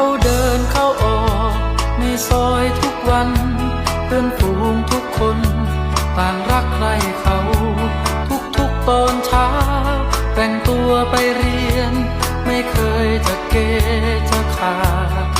เขาเดินเข้าออกในซอยทุกวัน เพื่อนฝูงทุกคนต่างรักใครเขา ทุกทุกตอนเช้า แต่งตัวไปเรียน ไม่เคยจะเกจะขาด